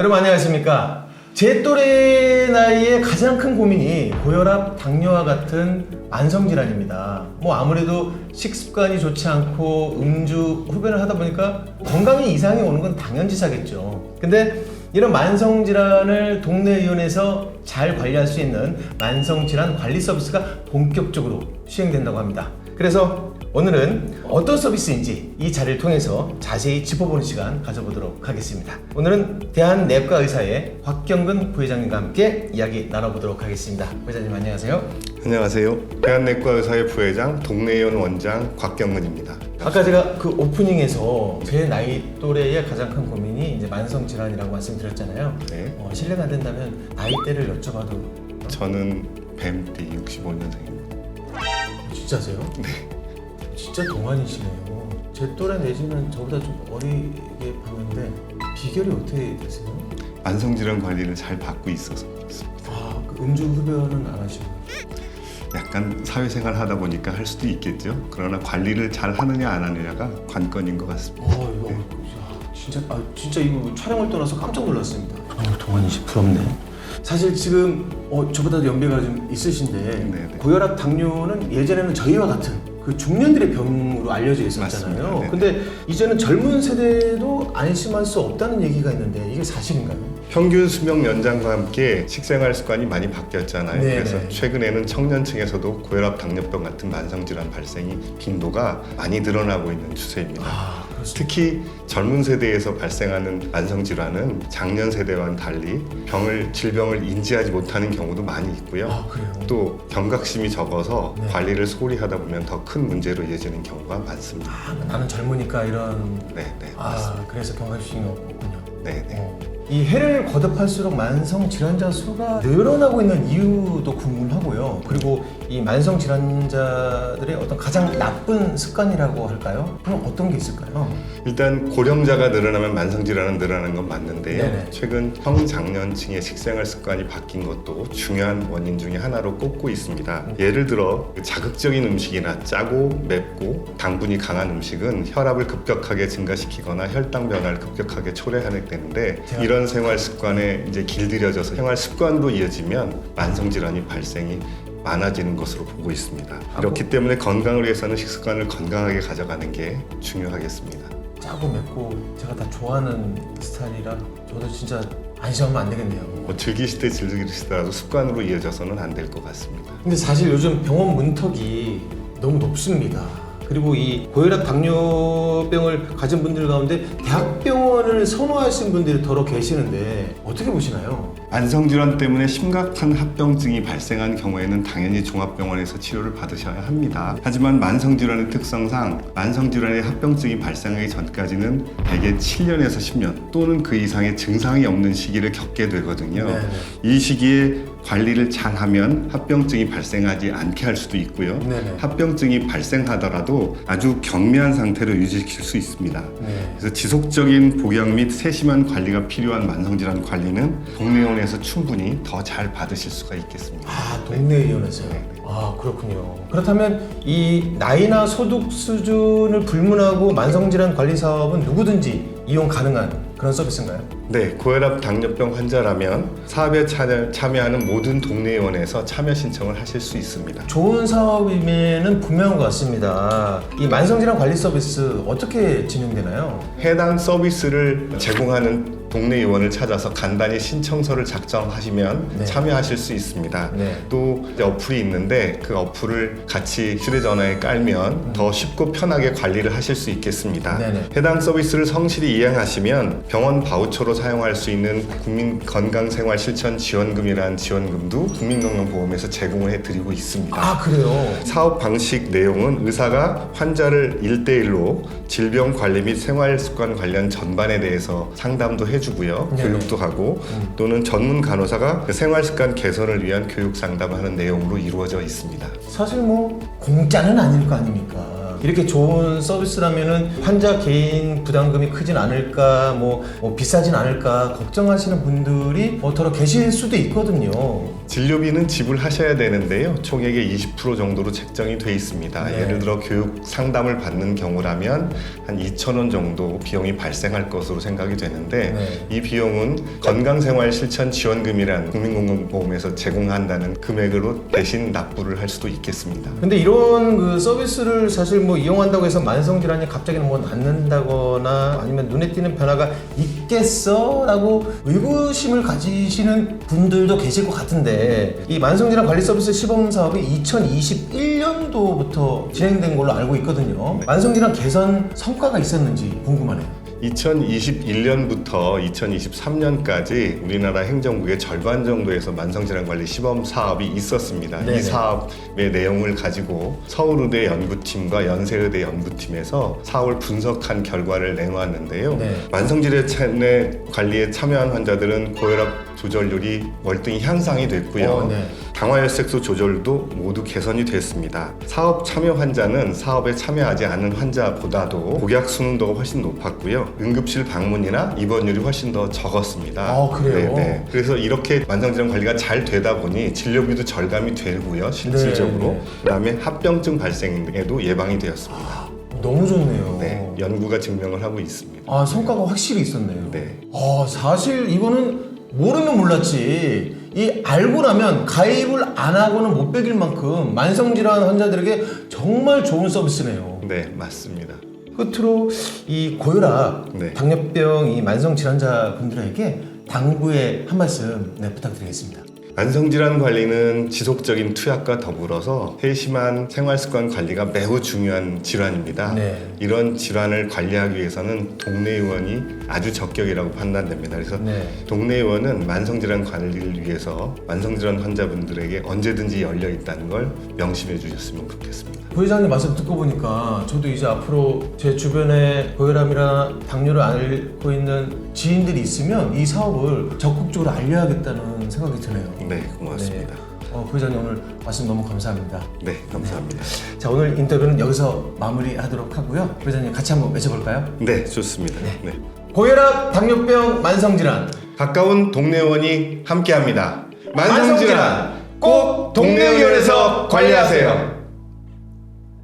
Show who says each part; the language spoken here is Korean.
Speaker 1: 여러분 안녕하십니까? 제 또래 나이의 가장 큰 고민이 고혈압, 당뇨와 같은 만성 질환입니다. 뭐 아무래도 식습관이 좋지 않고 음주 흡연을 하다 보니까 건강에 이상이 오는 건 당연지사겠죠. 근데 이런 만성 질환을 동네 의원에서 잘 관리할 수 있는 만성 질환 관리 서비스가 본격적으로 시행된다고 합니다. 그래서 오늘은 어떤 서비스인지 이 자리를 통해서 자세히 짚어보는 시간 가져보도록 하겠습니다. 오늘은 대한내과의사의 곽경근 부회장님과 함께 이야기 나눠보도록 하겠습니다. 부회장님 안녕하세요.
Speaker 2: 안녕하세요. 대한내과 의사의 부회장 동네의원 원장 곽경근입니다.
Speaker 1: 아까 제가 그 오프닝에서 제 나이 또래의 가장 큰 고민이 이제 만성 질환이라고 말씀드렸잖아요.
Speaker 2: 네.
Speaker 1: 어, 실례가 안 된다면 나이대를 여쭤봐도
Speaker 2: 저는 뱀띠 65년생입니다.
Speaker 1: 진짜세요? 네. 진짜 동안이시네요. 제 또래 내지는 저보다 좀 어리게 봤는데 비결이 어떻게 되세요?
Speaker 2: 만성질환 관리를 잘 받고 있어서 그렇습니다.
Speaker 1: 아, 그 음주 흡연은 안 하시고.
Speaker 2: 약간 사회생활 하다 보니까 할 수도 있겠죠. 그러나 관리를 잘 하느냐 안 하느냐가 관건인 것 같습니다.
Speaker 1: 어, 이거 야, 진짜 아 진짜 이거 촬영을 떠나서 깜짝 놀랐습니다. 어, 동안이시 부럽네. 사실 지금 어, 저보다도 연배가 좀 있으신데
Speaker 2: 네네.
Speaker 1: 고혈압, 당뇨는 예전에는 저희와 같은 그 중년들의 병으로 알려져 있었잖아요.
Speaker 2: 맞습니다. 네네.
Speaker 1: 근데 이제는 젊은 세대도 안심할 수 없다는 얘기가 있는데 이게 사실인가요?
Speaker 2: 평균 수명 연장과 함께 식생활 습관이 많이 바뀌었잖아요.
Speaker 1: 네네.
Speaker 2: 그래서 최근에는 청년층에서도 고혈압, 당뇨병 같은 만성 질환 발생이 빈도가 많이 늘어나고 있는 추세입니다.
Speaker 1: 아.
Speaker 2: 특히 젊은 세대에서 발생하는 만성 질환은 장년 세대와는 달리 병을 질병을 인지하지 못하는 경우도 많이 있고요.
Speaker 1: 아, 그래요.
Speaker 2: 또 경각심이 적어서
Speaker 1: 네.
Speaker 2: 관리를 소홀히 하다 보면 더 큰 문제로 이어지는 경우가 많습니다.
Speaker 1: 아, 나는 젊으니까 이런
Speaker 2: 네, 네,
Speaker 1: 아, 그래서 경각심이 없군요.
Speaker 2: 네, 네.
Speaker 1: 어. 이 해를 거듭할수록 만성 질환자 수가 늘어나고 있는 이유도 궁금하 그리고 이 만성 질환자들의 어떤 가장 나쁜 습관이라고 할까요? 그럼 어떤 게 있을까요?
Speaker 2: 일단 고령자가 늘어나면 만성 질환은 늘어나는 건 맞는데요.
Speaker 1: 네네.
Speaker 2: 최근 청장년층의 식생활 습관이 바뀐 것도 중요한 원인 중에 하나로 꼽고 있습니다. 예를 들어 자극적인 음식이나 짜고 맵고 당분이 강한 음식은 혈압을 급격하게 증가시키거나 혈당 변화를 급격하게 초래하게 되는데 이런 생활 습관에 이제 길들여져서 생활 습관으로 이어지면 만성 질환이 발생이 많아지는 것으로 보고 있습니다. 이렇기 때문에 건강을 위해서는 식습관을 건강하게 가져가는 게 중요하겠습니다.
Speaker 1: 짜고 맵고 제가 다 좋아하는 스타일이라 저도 진짜 안심하면 안 되겠네요.
Speaker 2: 뭐 즐기실 때 즐기시더라도 습관으로 이어져서는 안 될 것 같습니다.
Speaker 1: 근데 사실 요즘 병원 문턱이 너무 높습니다. 그리고 이 고혈압 당뇨병을 가진 분들 가운데 대학병원을 선호하신 분들이 더러 계시는데 어떻게 보시나요?
Speaker 2: 만성질환 때문에 심각한 합병증이 발생한 경우에는 당연히 종합병원에서 치료를 받으셔야 합니다. 하지만 만성질환의 특성상 만성질환의 합병증이 발생하기 전까지는 대개 7년에서 10년 또는 그 이상의 증상이 없는 시기를 겪게 되거든요.
Speaker 1: 네네.
Speaker 2: 이 시기에 관리를 잘하면 합병증이 발생하지 않게 할 수도 있고요.
Speaker 1: 네네.
Speaker 2: 합병증이 발생하더라도 아주 경미한 상태로 유지시킬 수 있습니다.
Speaker 1: 네.
Speaker 2: 그래서 지속적인 복용 및 세심한 관리가 필요한 만성질환 관리는 동네원에 서 충분히 더 잘 받으실 수가 있겠습니다.
Speaker 1: 아 동네 의원에서요. 아 그렇군요. 그렇다면 이 나이나 소득 수준을 불문하고 만성질환 관리 사업은 누구든지 이용 가능한 그런 서비스인가요?
Speaker 2: 네, 고혈압 당뇨병 환자라면 사업에 참여, 참여하는 모든 동네 의원에서 참여 신청을 하실 수 있습니다.
Speaker 1: 좋은 사업임에는 분명한 것 같습니다. 이 만성질환 관리 서비스 어떻게 진행되나요?
Speaker 2: 해당 서비스를 제공하는 동네 의원을 찾아서 간단히 신청서를 작성하시면
Speaker 1: 네.
Speaker 2: 참여하실 수 있습니다.
Speaker 1: 네.
Speaker 2: 또 이제 어플이 있는데 그 어플을 같이 휴대전화에 깔면 더 쉽고 편하게 관리를 하실 수 있겠습니다.
Speaker 1: 네네.
Speaker 2: 해당 서비스를 성실히 이행하시면 병원 바우처로 사용할 수 있는 국민 건강생활실천지원금이라는 지원금도 국민건강보험에서 제공을 해드리고 있습니다.
Speaker 1: 아 그래요.
Speaker 2: 사업 방식 내용은 의사가 환자를 일대일로 질병 관리 및 생활 습관 관련 전반에 대해서 상담도 해 주고요.
Speaker 1: 네네.
Speaker 2: 교육도 하고
Speaker 1: 음.
Speaker 2: 또는 전문 간호사가 그 생활 습관 개선을 위한 교육 상담하는 내용으로 이루어져 있습니다.
Speaker 1: 사실 뭐 공짜는 아닐 거 아닙니까? 이렇게 좋은 서비스라면은 환자 개인 부담금이 크진 않을까, 뭐, 뭐 비싸진 않을까 걱정하시는 분들이 뭐 더러 계실 수도 있거든요.
Speaker 2: 진료비는 지불하셔야 되는데요. 총액의 20% 정도로 책정이 돼 있습니다.
Speaker 1: 네.
Speaker 2: 예를 들어 교육 상담을 받는 경우라면 한 2천 원 정도 비용이 발생할 것으로 생각이 되는데
Speaker 1: 네.
Speaker 2: 이 비용은 건강생활 실천 지원금이란 국민건강보험에서 제공한다는 금액으로 대신 납부를 할 수도 있겠습니다.
Speaker 1: 근데 이런 그 서비스를 사실 뭐 이용한다고 해서 만성 질환이 갑자기 뭐 낫는다거나 아니면 눈에 띄는 변화가 있겠어라고 의구심을 가지시는 분들도 계실 것 같은데 이 만성 질환 관리 서비스 시범 사업이 2021년도부터 진행된 걸로 알고 있거든요. 만성 질환 개선 성과가 있었는지 궁금하네요.
Speaker 2: 2021년부터 2023년까지 우리나라 행정국의 절반 정도에서 만성질환 관리 시범 사업이 있었습니다.
Speaker 1: 네네.
Speaker 2: 이 사업의 내용을 가지고 서울의대 연구팀과 연세의대 연구팀에서 사업을 분석한 결과를 내놓았는데요.
Speaker 1: 네.
Speaker 2: 만성질환 관리에 참여한 환자들은 고혈압 조절률이 월등히 향상이 됐고요.
Speaker 1: 어, 네.
Speaker 2: 당화혈색소 조절도 모두 개선이 됐습니다. 사업 참여 환자는 사업에 참여하지 않은 환자보다도 복약 수능도가 훨씬 높았고요. 응급실 방문이나 입원율이 훨씬 더 적었습니다.
Speaker 1: 아, 그래요?
Speaker 2: 네네. 그래서 이렇게 만성질환 관리가 잘 되다 보니 진료비도 절감이 되고요. 실질적으로.
Speaker 1: 네.
Speaker 2: 그다음에 합병증 발생에도 예방이 되었습니다.
Speaker 1: 너무 좋네요.
Speaker 2: 네, 연구가 증명을 하고 있습니다.
Speaker 1: 아 성과가 확실히 있었네요.
Speaker 2: 네.
Speaker 1: 아 사실 이거는 모르면 몰랐지. 이 알고 나면 가입을 안 하고는 못 베길 만큼 만성질환 환자들에게 정말 좋은 서비스네요.
Speaker 2: 네, 맞습니다.
Speaker 1: 끝으로 이 고혈압,
Speaker 2: 네.
Speaker 1: 당뇨병 이 만성 질환자 분들에게 당부의 한 말씀 네, 부탁드리겠습니다.
Speaker 2: 만성질환 관리는 지속적인 투약과 더불어서 세심한 생활습관 관리가 매우 중요한 질환입니다.
Speaker 1: 네.
Speaker 2: 이런 질환을 관리하기 위해서는 동네 의원이 아주 적격이라고 판단됩니다. 그래서
Speaker 1: 네.
Speaker 2: 동네 의원은 만성질환 관리를 위해서 만성질환 환자분들에게 언제든지 열려 있다는 걸 명심해 주셨으면 좋겠습니다.
Speaker 1: 부회장님 말씀 듣고 보니까 저도 이제 앞으로 제 주변에 고혈압이나 당뇨를 앓고 있는 지인들이 있으면 이 사업을 적극적으로 알려야겠다는 생각이 드네요.
Speaker 2: 네, 고맙습니다.
Speaker 1: 어, 부회장님 오늘 말씀 너무 감사합니다.
Speaker 2: 네, 감사합니다.
Speaker 1: 자 오늘 인터뷰는 여기서 마무리하도록 하고요. 부회장님 같이 한번 외쳐볼까요?
Speaker 2: 네, 좋습니다. 네.
Speaker 1: 고혈압, 당뇨병, 만성질환
Speaker 2: 가까운 동네 의원이 함께합니다.
Speaker 1: 만성질환 꼭 동네 의원에서 관리하세요.